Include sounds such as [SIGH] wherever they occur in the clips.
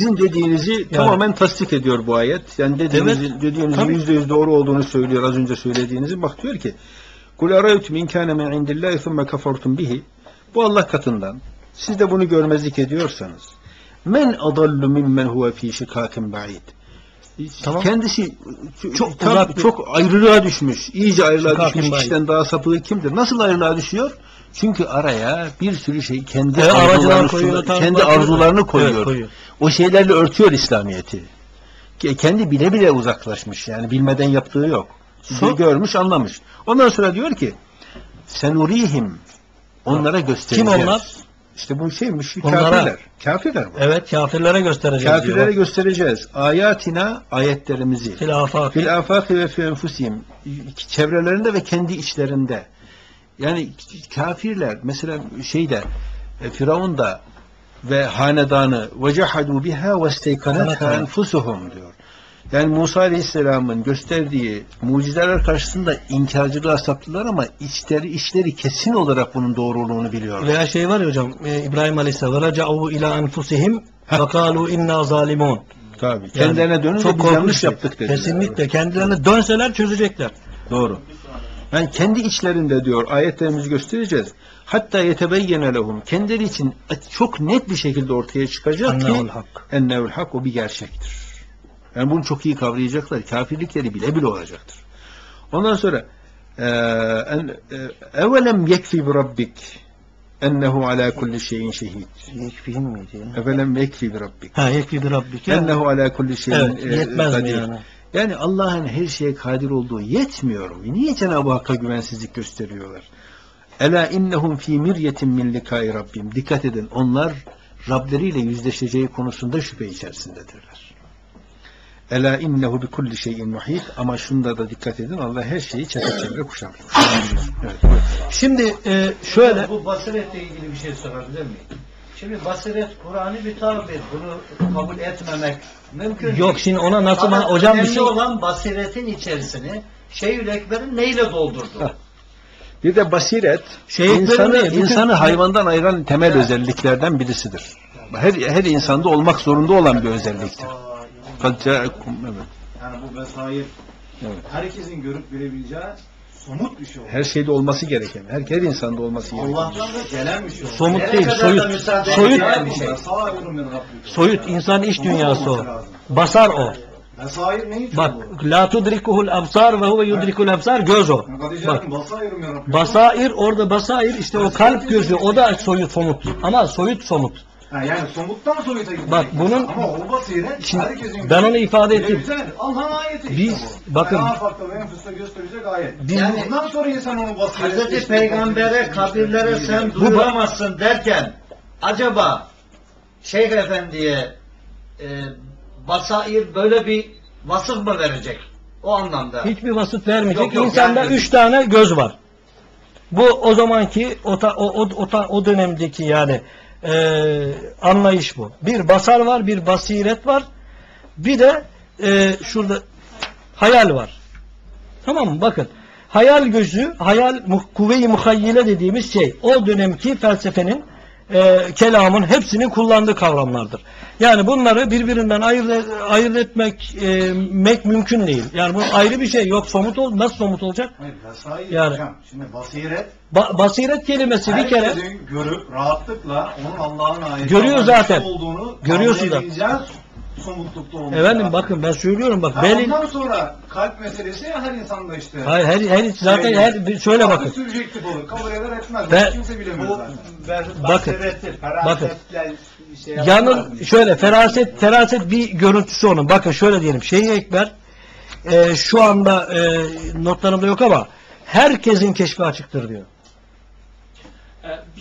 Sizin dediğinizi tamamen tasdik ediyor bu ayet. Yani dediğinizi, Evet. dediğinizin yüzde yüz doğru olduğunu söylüyor az önce söylediğinizi. Bak diyor ki Kul araytum in kana min indillahi thumma kafartum bihi. Bu Allah katından. Siz de bunu görmezlik ediyorsanız. Men adallu mimmen huve fi şikakin ba'id. Tamam. Kendisi Çok tam, uzak bir- çok ayrılığa düşmüş. iyice ayrılığa Şikakin düşmüş ba'id. kişiden daha sapığı kimdir? Nasıl ayrılığa düşüyor? Çünkü araya bir sürü şey kendi E, arzularını, koyuyor, kendi arzularını koyuyor. Evet, koyuyor. O şeylerle örtüyor İslamiyet'i. Ke- Kendi bile bile uzaklaşmış. Yani bilmeden yaptığı yok. Son- Görmüş, anlamış. Ondan sonra diyor ki senurihim onlara göstereceğiz. Kim onlar? İşte bu şeymiş, Onlara. kafirler. Kafirler bu. Evet kafirlere göstereceğiz Kafirlere diyor. göstereceğiz. Ayatina ayetlerimizi. Fil afak. Fil ve fi enfusihim. Çevrelerinde ve kendi içlerinde. Yani kafirler mesela şeyde e, Firavun da ve hanedanı vecehadu biha vesteykanatha enfusuhum diyor. Yani Musa Aleyhisselam'ın gösterdiği mucizeler karşısında inkarcılığa saptılar ama içleri içleri kesin olarak bunun doğruluğunu biliyor. Veya şey var ya hocam e, İbrahim Aleyhisselam "Raca'u ila enfusihim ve kalu inna zalimun." Tabii. Yani, kendilerine dönünce çok biz yanlış şey. yaptık dediler. Kesinlikle. Kendilerine dönseler çözecekler. Doğru. Yani kendi içlerinde diyor ayetlerimizi göstereceğiz. Hatta yetebeyyene lehum. Kendileri için çok net bir şekilde ortaya çıkacak Ennehul ki hak. ennehul hak o bir gerçektir. Yani bunu çok iyi kavrayacaklar. Kafirlikleri bile bile olacaktır. Ondan sonra eee, evelem yekfi bi rabbik ennehu ala kulli şeyin şehid. Yekfihim miydi ya? Evelem yekfi bi rabbik. Ha yekfi bir rabbike. Ennehu ala kulli şeyin Evet, eee, yetmez mi kadir. yani? Yani Allah'ın her şeye kadir olduğu yetmiyor mu? Niye Cenab-ı Hakk'a güvensizlik gösteriyorlar? Ela innehum fi miryetin min likai rabbim. Dikkat edin onlar Rableriyle yüzleşeceği konusunda şüphe içerisindedirler. Ela innehu bi kulli şeyin muhit ama şunda da dikkat edin Allah her şeyi çepeçevre kuşatmış. evet. Şimdi e, şöyle Bu basiretle ilgili bir şey sorabilir miyim? Şimdi basiret Kur'an'ı bir tabir. Bunu kabul etmemek mümkün yok değil. şimdi ona nasıl Ama hocam bir şey olan basiretin içerisini Şeyhül Ekber'in neyle doldurdu? Bir de basiret Şey insanı, insanı hayvandan ayıran temel özelliklerden birisidir. Her, her insanda olmak zorunda olan bir özelliktir. Kad ca'akum- evet. Yani bu vesaire Evet. herkesin görüp görebileceği somut bir şey oldu. Her şeyde olması gereken, her, her insanda olması gereken. Allah'tan da gelen bir şey oldu. somut Nereye değil kadar da soyut. müsaade Soyut edilen bir şey. Soyut insan iç dünyası o. Basar o. Vesaire ne için Bak la tudrikuhul absar ve huve yudrikul absar göz o. Bak basair orada basair işte o kalp gözü o da soyut somut. Ama soyut somut. Ha, yani somuttan soyuta gidiyor. Bak bunun- Ama o basiret Şimdi herkesin ben onu ifade ettim. Allah'ın ayeti Biz- bakın- Yani afakta ve enfüste gösterecek ayet. Biz- yani bundan sonra insan onu basiret. Hazreti Peygamber'e kabirlere sen duyuramazsın derken acaba Şeyh Efendi'ye e, basair böyle bir vasıf mı verecek? O anlamda. Hiçbir vasıf vermeyecek. Yok, yok, İnsanda yani- üç tane göz var. Bu o zamanki o ta- o, o, o, ta- o dönemdeki yani e, anlayış bu. Bir basar var, bir basiret var. Bir de e, şurada hayal var. Tamam mı? Bakın. Hayal gözü, hayal kuvve-i muhayyile dediğimiz şey o dönemki felsefenin e, kelamın hepsinin kullandığı kavramlardır. Yani bunları birbirinden ayırt, ayırt etmek e, mek mümkün değil. Yani bu ayrı bir şey. Yok somut ol, nasıl somut olacak? Hayır, Yani- hocam. Şimdi basiret Ba- basiret kelimesi bir kere görüp rahatlıkla onun Allah'ın ayeti Görüyor zaten. olduğunu Görüyorsun da. Somutlukta olması efendim lazım. bakın ben söylüyorum bak Ha, belin Ondan sonra kalp meselesi ya her insanda işte. hayır her, her zaten her bir- şöyle bakın. Sürecektif olur. Kabul eder etmez. Ve- kimse bilemez Bu zaten. Bakın, bakın. şey yapmaz. şöyle feraset feraset bir görüntüsü onun. Bakın şöyle diyelim. Şeyh Ekber e, şu anda e, notlarımda yok ama herkesin keşfi açıktır diyor.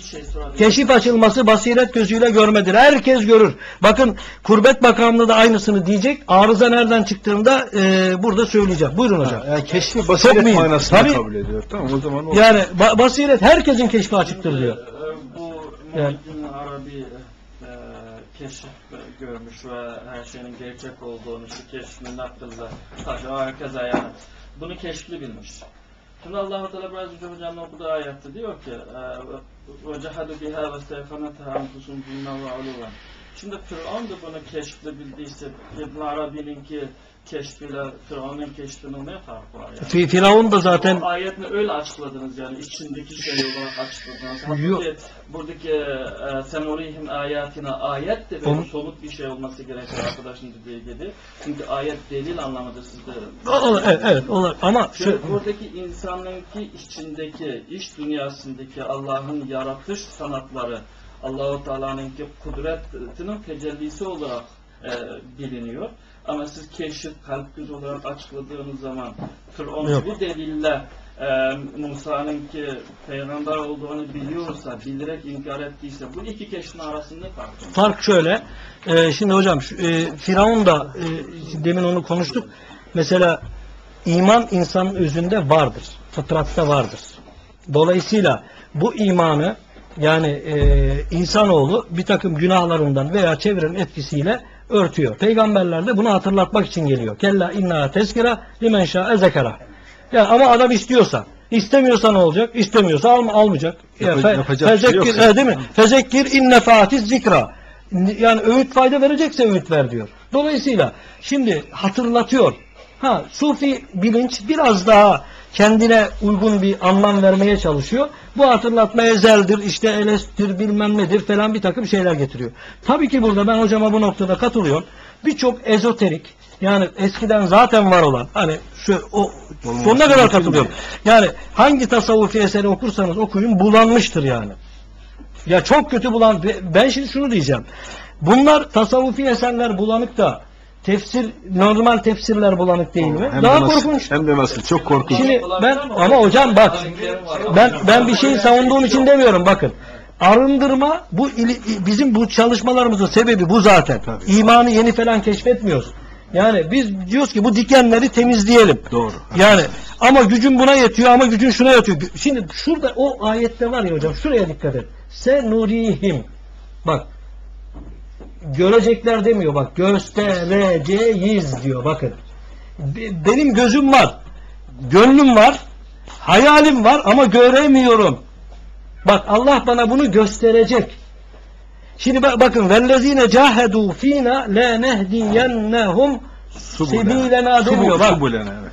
Şey. Keşif açılması basiret gözüyle görmedir. Herkes görür. Bakın Kurbet Bakanlığı da aynısını diyecek. Arıza nereden çıktığında e, burada söyleyeceğim. Buyurun hocam. Yani keşfi basiret manasında Tabii. kabul ediyor. Tamam o zaman o. Yani ba- basiret herkesin keşfi açıktır diyor. Ee, Bu Yani- Muhyiddin Arabi e, keşif görmüş ve her şeyin gerçek olduğunu, şu keşfinin akılla taşı herkese yani bunu keşfli bilmiş. Şimdi Allah-u Teala biraz önce hocamın okuduğu ayette diyor ki e, ve cehadu biha ve steykanetha Şimdi Firavun da bunu keşfedildiyse İbn Arabi'ninki keşfiyle Firavun'un keşfinin ne farkı var yani? Fi- Firavun da zaten O ayetini öyle açıkladınız yani içindeki şey olarak açıkladınız. Halbuki buradaki e, senurihim ayetine ayet de böyle somut bir şey olması gerekiyor arkadaşın dediği gibi. Çünkü ayet delil anlamında sizde. O- o- evet, evet olur ama şu, Şimdi buradaki insanınki içindeki, iç dünyasındaki Allah'ın yaratış sanatları, Allahu Teala'nınki kudretinin tecellisi olarak e, biliniyor. Ama siz keşif, kalp göz olarak açıkladığınız zaman Firavun bu delille e, Musa'nınki peygamber olduğunu biliyorsa, bilerek inkar ettiyse bu iki keşfin arasında fark var? fark şöyle. Ee, şimdi hocam şu, e, Firavun da e, demin onu konuştuk. Mesela iman insanın özünde vardır. Fıtratta vardır. Dolayısıyla bu imanı yani e, insanoğlu bir takım günahlarından veya çevrenin etkisiyle örtüyor. Peygamberler de bunu hatırlatmak için geliyor. Kella inna tezkira limen şa'e zekara. Yani ama adam istiyorsa, istemiyorsa ne olacak? İstemiyorsa alma, almayacak. Yapa- fe- yapacak şey fezekkir- e, değil mi? Fezekkir inne fatiz zikra. Yani öğüt fayda verecekse öğüt ver diyor. Dolayısıyla şimdi hatırlatıyor. Ha sufi bilinç biraz daha kendine uygun bir anlam vermeye çalışıyor. Bu hatırlatma ezeldir, işte elestir, bilmem nedir falan bir takım şeyler getiriyor. Tabii ki burada ben hocama bu noktada katılıyorum. Birçok ezoterik yani eskiden zaten var olan hani şu o sonuna kadar katılıyorum. Yani hangi tasavvufi eseri okursanız okuyun bulanmıştır yani. Ya çok kötü bulan ben şimdi şunu diyeceğim. Bunlar tasavvufi eserler bulanık da tefsir normal tefsirler bulanık değil mi? Hem Daha de nasıl, korkunç. Hem de nasıl çok korkunç. Şimdi ben ama hocam bak ben ben bir şeyi savunduğum için demiyorum bakın. Arındırma bu bizim bu çalışmalarımızın sebebi bu zaten. Tabii. İmanı yeni falan keşfetmiyoruz. Yani biz diyoruz ki bu dikenleri temizleyelim. Doğru. Yani ama gücün buna yetiyor ama gücün şuna yetiyor. Şimdi şurada o ayette var ya hocam şuraya dikkat et. Se nurihim. Bak görecekler demiyor bak göstereceğiz diyor bakın. Be- Benim gözüm var. Gönlüm var. Hayalim var ama göremiyorum. Bak Allah bana bunu gösterecek. Şimdi bak, bakın vellezine cahedu fina la nehdiyennehum sebilena demiyor bak. Subulena evet.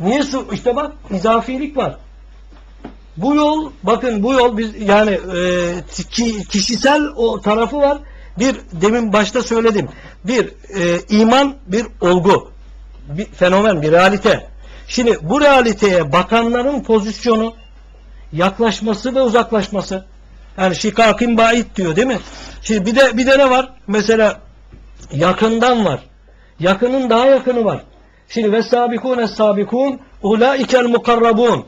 Niye su? İşte bak izafilik var. Bu yol bakın bu yol biz yani e, ki- kişisel o tarafı var. Bir demin başta söyledim. Bir e, iman bir olgu. Bir fenomen, bir realite. Şimdi bu realiteye bakanların pozisyonu yaklaşması ve uzaklaşması. Yani şikakin bait diyor değil mi? Şimdi bir de bir de ne var? Mesela yakından var. Yakının daha yakını var. Şimdi ve sabikun sabikun ulaikel mukarrabun.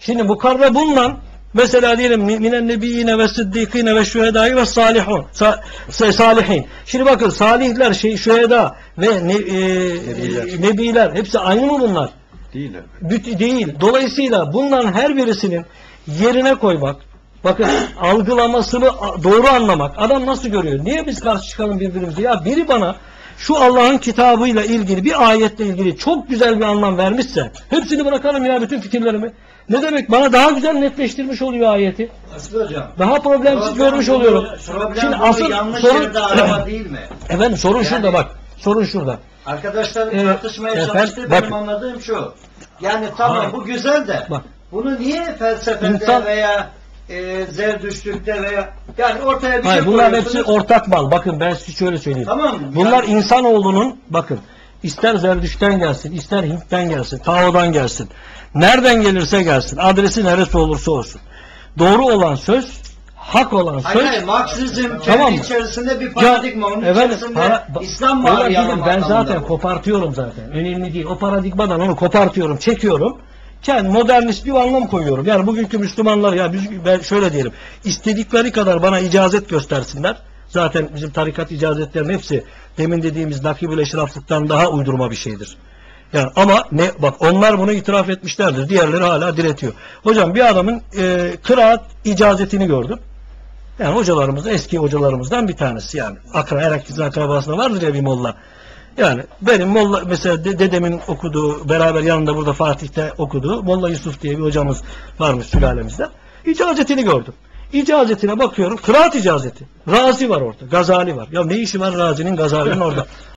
Şimdi mukarrabunla mesela diyelim minen nebiyine ve sıddikine ve şühedai ve salihun. Sa, sa- salihin. Şimdi bakın salihler, şey, şüheda ve ne, e, Nebiler. nebiler hepsi aynı mı bunlar? Değil. Büt- değil. Dolayısıyla bunların her birisinin yerine koymak, bakın algılamasını doğru anlamak. Adam nasıl görüyor? Niye biz karşı çıkalım birbirimize? Ya biri bana şu Allah'ın kitabıyla ilgili bir ayetle ilgili çok güzel bir anlam vermişse hepsini bırakalım ya bütün fikirlerimi. Ne demek? Bana daha güzel netleştirmiş oluyor ayeti. Hocam. Daha problemsiz görmüş oluyorum. Problem Şimdi asıl sorun değil mi? [CLEARS THROAT] efendim sorun Yani- şurada bak. Sorun şurada. Arkadaşlar Evet, tartışmaya efendim, çalıştı. Benim bakın. anladığım şu. Yani tamam Ha. bu güzel de Bak. bunu niye felsefede İnsan- veya e, zerdüştlükte veya yani ortaya bir Hayır şey bunlar hepsi ortak mal. Bakın ben size şöyle söyleyeyim. Tamam. Bunlar yani- insanoğlunun bakın ister Zerdüş'ten gelsin, ister Hint'ten gelsin, Tao'dan gelsin. Nereden gelirse gelsin, adresi neresi olursa olsun. Doğru olan söz, hak olan söz. Hayır, hayır, Marksizm kendi Tamam mı? içerisinde bir paradigma. Onun efendim, içerisinde para- İslam var Ben zaten kopartıyorum zaten. Önemli değil. O paradigmadan onu kopartıyorum, çekiyorum. Kendi modernist bir anlam koyuyorum. Yani bugünkü Müslümanlar ya biz, ben şöyle diyelim. istedikleri kadar bana icazet göstersinler. Zaten bizim tarikat icazetlerinin hepsi demin dediğimiz nakib-ül eşraflıktan daha uydurma bir şeydir. Yani ama ne bak onlar bunu itiraf etmişlerdir. Diğerleri hala diretiyor. Hocam bir adamın e, kıraat icazetini gördüm. Yani hocalarımız eski hocalarımızdan bir tanesi yani. Akra, herkesin akrabasında vardır ya bir molla. Yani benim molla mesela de- dedemin okuduğu beraber yanında burada Fatih'te okuduğu Molla Yusuf diye bir hocamız varmış sülalemizde. İcazetini gördüm. İcazetine bakıyorum. Kıraat icazeti. Razi var orada. Gazali var. Ya ne işi var Razi'nin Gazali'nin orada? [LAUGHS]